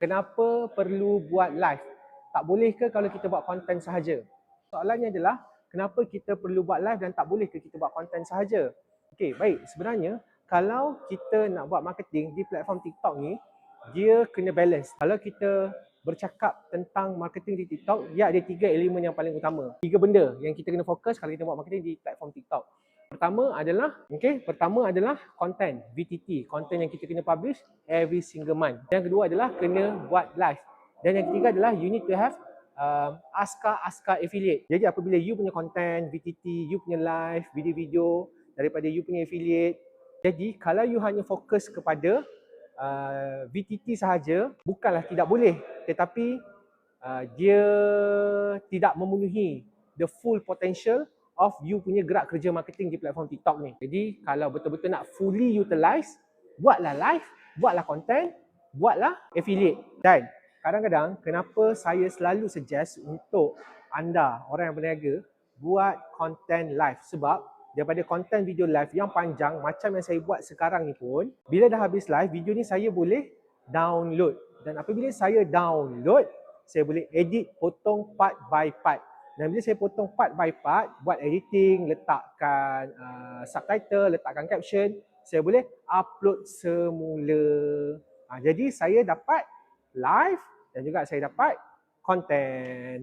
kenapa perlu buat live? Tak boleh ke kalau kita buat konten sahaja? Soalannya adalah, kenapa kita perlu buat live dan tak boleh ke kita buat konten sahaja? Okey, baik. Sebenarnya, kalau kita nak buat marketing di platform TikTok ni, dia kena balance. Kalau kita bercakap tentang marketing di TikTok, dia ada tiga elemen yang paling utama. Tiga benda yang kita kena fokus kalau kita buat marketing di platform TikTok. Pertama adalah, okay, pertama adalah content, VTT, content yang kita kena publish every single month. Yang kedua adalah kena buat live. Dan yang ketiga adalah you need to have um, Aska Aska affiliate. Jadi apabila you punya content, VTT, you punya live, video-video daripada you punya affiliate. Jadi kalau you hanya fokus kepada uh, VTT sahaja, bukanlah tidak boleh. Tetapi uh, dia tidak memenuhi the full potential of you punya gerak kerja marketing di platform TikTok ni. Jadi kalau betul-betul nak fully utilize, buatlah live, buatlah content, buatlah affiliate. Dan kadang-kadang kenapa saya selalu suggest untuk anda, orang yang berniaga, buat content live. Sebab daripada content video live yang panjang macam yang saya buat sekarang ni pun, bila dah habis live, video ni saya boleh download. Dan apabila saya download, saya boleh edit, potong part by part. Dan bila saya potong part by part, buat editing, letakkan uh, subtitle, letakkan caption, saya boleh upload semula. Uh, jadi saya dapat live dan juga saya dapat content.